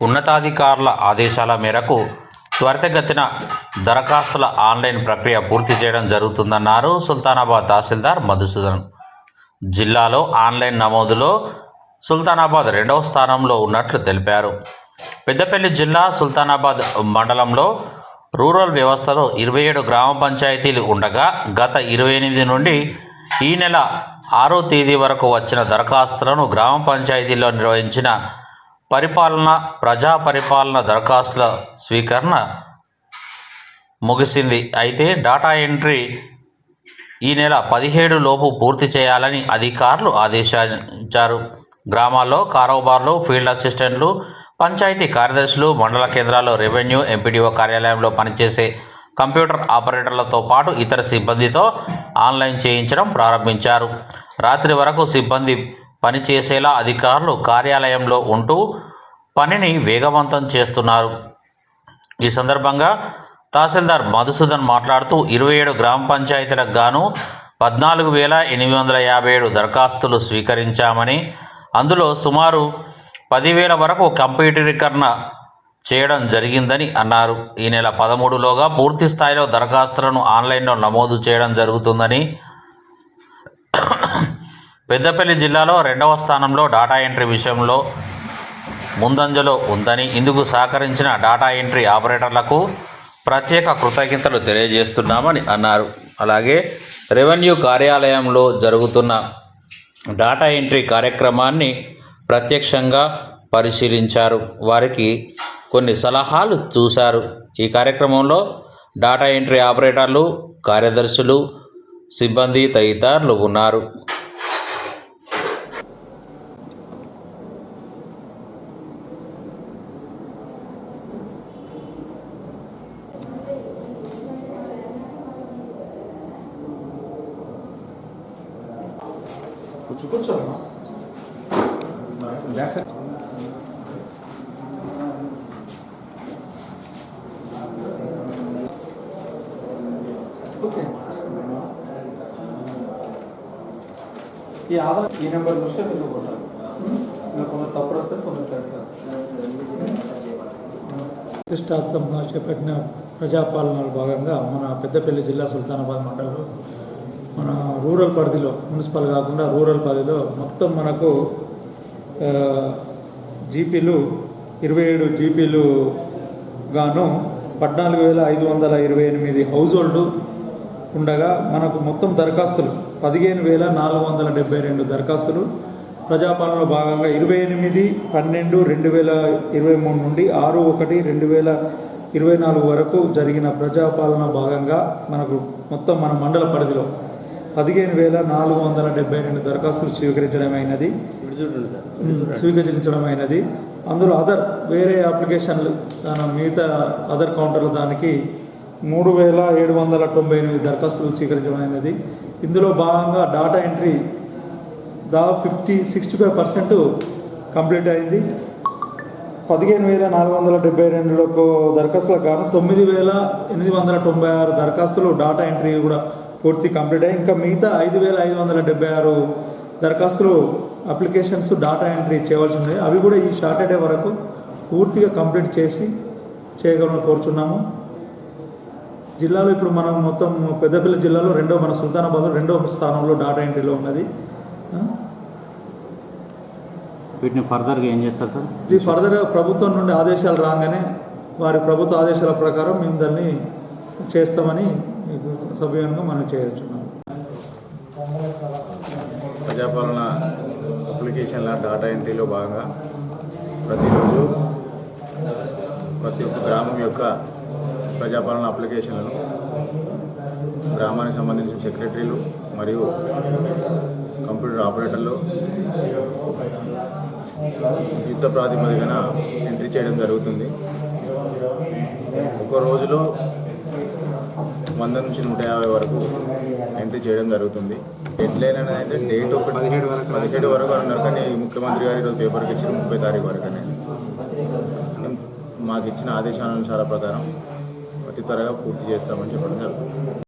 ఉన్నతాధికారుల ఆదేశాల మేరకు త్వరితగతిన దరఖాస్తుల ఆన్లైన్ ప్రక్రియ పూర్తి చేయడం జరుగుతుందన్నారు సుల్తానాబాద్ తహసీల్దార్ మధుసూదన్. జిల్లాలో ఆన్లైన్ నమోదులో సుల్తానాబాద్ రెండవ స్థానంలో ఉన్నట్లు తెలిపారు. పెద్దపల్లి జిల్లా సుల్తానాబాద్ మండలంలో రూరల్ వ్యవస్థలో ఇరవై ఏడు గ్రామ పంచాయతీలు ఉండగా గత ఇరవై ఎనిమిది నుండి ఈ నెల ఆరో తేదీ వరకు వచ్చిన దరఖాస్తులను గ్రామ పంచాయతీల్లో నిర్వహించిన పరిపాలన ప్రజా పరిపాలన దరఖాస్తుల స్వీకరణ ముగిసింది. అయితే డాటా ఎంట్రీ ఈ నెల పదిహేడు లోపు పూర్తి చేయాలని అధికారులు ఆదేశించారు. గ్రామాల్లో కారోబార్లు ఫీల్డ్ అసిస్టెంట్లు పంచాయతీ కార్యదర్శులు మండల కేంద్రాల్లో రెవెన్యూ ఎంపీడీఓ కార్యాలయంలో పనిచేసే కంప్యూటర్ ఆపరేటర్లతో పాటు ఇతర సిబ్బందితో ఆన్లైన్ చేయించడం ప్రారంభించారు. రాత్రి వరకు సిబ్బంది పనిచేసేలా అధికారులు కార్యాలయంలో ఉంటూ పనిని వేగవంతం చేస్తున్నారు. ఈ సందర్భంగా తహసీల్దార్ మధుసూదన్ మాట్లాడుతూ ఇరవై ఏడు గ్రామ పంచాయతీలకు గాను పద్నాలుగు వేల ఎనిమిది వందల యాభై ఏడు దరఖాస్తులు స్వీకరించామని అందులో సుమారు పదివేల వరకు కంప్యూటరీకరణ చేయడం జరిగిందని అన్నారు. ఈ నెల పదమూడులోగా పూర్తి స్థాయిలో దరఖాస్తులను ఆన్లైన్లో నమోదు చేయడం జరుగుతుందని పెద్దపల్లి జిల్లాలో రెండవ స్థానంలో డాటా ఎంట్రీ విషయంలో ముందంజలో ఉందని ఇందుకు సహకరించిన డాటా ఎంట్రీ ఆపరేటర్లకు ప్రత్యేక కృతజ్ఞతలు తెలియజేస్తున్నామని అన్నారు. అలాగే రెవెన్యూ కార్యాలయంలో జరుగుతున్న డాటా ఎంట్రీ కార్యక్రమాన్ని ప్రత్యక్షంగా పరిశీలించారు. వారికి కొన్ని సలహాలు చూశారు. ఈ కార్యక్రమంలో డాటా ఎంట్రీ ఆపరేటర్లు కార్యదర్శులు సిబ్బంది తదితరులు ఉన్నారు. కూర్చోమ్మా బ్యాక్ సైడ్ ఓకే ఈ ఆధార్ ఈ నెంబర్ చూస్తే మీరు కొట్టాలి. ఇంకా కొంత తప్పుడు వస్తే కొంత ప్రతిష్టాత్మకంగా చేపట్టిన ప్రజాపాలనలో భాగంగా మన పెద్దపల్లి జిల్లా సుల్తానాబాద్ మండలంలో మన రూరల్ పరిధిలో మున్సిపల్ కాకుండా రూరల్ పరిధిలో మొత్తం మనకు జీపీలు ఇరవై ఏడు జీపీలు గాను పద్నాలుగు వేల ఐదు వందల ఇరవై ఎనిమిది హౌస్ హోల్డ్ ఉండగా మనకు మొత్తం దరఖాస్తులు పదిహేను వేల నాలుగు వందల డెబ్బై రెండు దరఖాస్తులు. ప్రజాపాలనలో భాగంగా ఇరవై ఎనిమిది పన్నెండు రెండు వేల ఇరవై మూడు నుండి ఆరు ఒకటి రెండు వేల ఇరవై నాలుగు వరకు జరిగిన ప్రజాపాలన భాగంగా మనకు మొత్తం మన మండల పరిధిలో పదిహేను వేల నాలుగు వందల డెబ్బై రెండు దరఖాస్తులు స్వీకరించడమైనది. స్వీకరించడమైనది. అందులో అదర్ వేరే అప్లికేషన్లు దాని మిగతా అదర్ కౌంటర్లు దానికి మూడు వేల ఏడు వందల తొంభై ఎనిమిది దరఖాస్తులు స్వీకరించడమైనది. ఇందులో భాగంగా డాటా ఎంట్రీ దాదాపు fifty sixty five percent complete అయింది. పదిహేను వేల నాలుగు వందల డెబ్బై రెండులకు దరఖాస్తులకు గాను తొమ్మిది వేల ఎనిమిది వందల తొంభై ఆరు దరఖాస్తులు డాటా ఎంట్రీ కూడా పూర్తి కంప్లీట్ అయ్యి ఇంకా మిగతా ఐదు వేల ఐదు వందల డెబ్బై ఆరు దరఖాస్తులు అప్లికేషన్స్ డాటా ఎంట్రీ చేయవలసి ఉంది అవి కూడా ఈ సాటర్డే వరకు పూర్తిగా కంప్లీట్ చేసి చేయగలమని కోరుచున్నాము. జిల్లాలో ఇప్పుడు మనం మొత్తం పెద్దపల్లి జిల్లాలో రెండో మన సుల్తానాబాద్లో రెండో స్థానంలో డాటా ఎంట్రీలో ఉన్నది? వీటిని ఫర్దర్గా ఏం చేస్తారు సార్? ఇది ఫర్దర్గా ప్రభుత్వం నుండి ఆదేశాలు రాగానే వారి ప్రభుత్వ ఆదేశాల ప్రకారం మేము దాన్ని చేస్తామని సభ్యంగా మనం చేస్తున్నాం ప్రజాపాలన అప్లికేషన్ల డాటా ఎంట్రీలో భాగంగా ప్రతిరోజు ప్రతి ఒక్క గ్రామం యొక్క ప్రజాపాలన అప్లికేషన్లను గ్రామానికి సంబంధించిన సెక్రటరీలు మరియు కంప్యూటర్ ఆపరేటర్లు యుద్ధ ప్రాతిపదికన ఎంట్రీ చేయడం జరుగుతుంది. ఒక రోజులో వంద నుంచి నూట యాభై వరకు ఎంట్రీ చేయడం జరుగుతుంది. డెడ్లైన్ అనేది అయితే డేట్ ఒకటి పదిహేడు వరకు పదిహేడు వరకు అన్నారు కానీ ముఖ్యమంత్రి గారు ఈరోజు పేపర్కి ఇచ్చిన ముప్పై తారీఖు వరకు అని. మాకు ఇచ్చిన ఆదేశానుసార ప్రకారం అతి త్వరగా పూర్తి చేస్తామని చెప్పడం జరుగుతుంది.